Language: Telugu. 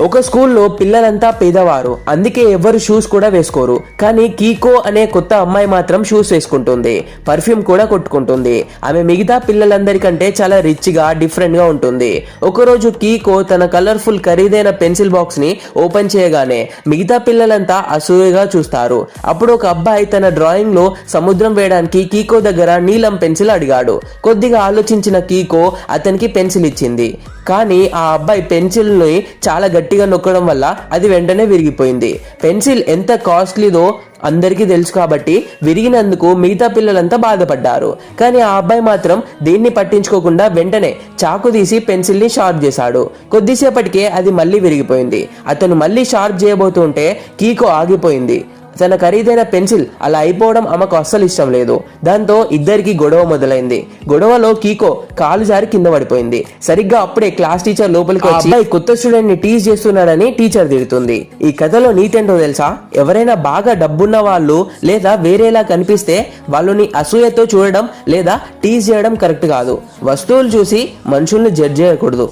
ఒక స్కూల్లో పిల్లలంతా పేదవారు అందుకే ఎవ్వరు షూస్ కూడా వేసుకోరు. కానీ కీకో అనే కొత్త అమ్మాయి మాత్రం షూస్ వేసుకుంటుంది. పర్ఫ్యూమ్ కూడా కొట్టుకుంటుంది. ఆమె మిగతా పిల్లలందరికంటే చాలా రిచ్గా డిఫరెంట్గా ఉంటుంది. ఒకరోజు కీకో తన కలర్ఫుల్ ఖరీదైన పెన్సిల్ బాక్స్ని ఓపెన్ చేయగానే మిగతా పిల్లలంతా అసూయగా చూస్తారు. అప్పుడు ఒక అబ్బాయి తన డ్రాయింగ్లో సముద్రం వేయడానికి కీకో దగ్గర నీలం పెన్సిల్ అడిగాడు. కొద్దిగా ఆలోచించిన కీకో అతనికి పెన్సిల్ ఇచ్చింది. కానీ ఆ అబ్బాయి పెన్సిల్ని చాలా గట్టిగా నొక్కడం వల్ల అది వెంటనే విరిగిపోయింది. పెన్సిల్ ఎంత కాస్ట్లీదో అందరికీ తెలుసు కాబట్టి విరిగినందుకు మిగతా పిల్లలంతా బాధపడ్డారు. కానీ ఆ అబ్బాయి మాత్రం దీన్ని పట్టించుకోకుండా వెంటనే చాకు తీసి పెన్సిల్ని షార్ప్ చేశాడు. కొద్దిసేపటికే అది మళ్ళీ విరిగిపోయింది. అతను మళ్ళీ షార్ప్ చేయబోతుంటే కీకో ఆగిపోయింది. తన ఖరీదైన పెన్సిల్ అలా అయిపోవడం ఆమెకు అస్సలు ఇష్టం లేదు. దాంతో ఇద్దరికి గొడవ మొదలైంది. గొడవలో కీకో కాలు జారి కింద పడిపోయింది. సరిగ్గా అప్పుడే క్లాస్ టీచర్ లోపలికి వచ్చి కొత్త స్టూడెంట్ని టీజ్ చేస్తున్నాడని టీచర్ తిడుతుంది. ఈ కథలో నీతేంటో తెలుసా? ఎవరైనా బాగా డబ్బున్న వాళ్ళు లేదా వేరేలా కనిపిస్తే వాళ్ళని అసూయతో చూడడం లేదా టీజ్ చేయడం కరెక్ట్ కాదు. వస్తువులు చూసి మనుషుల్ని జడ్జ్ చేయకూడదు.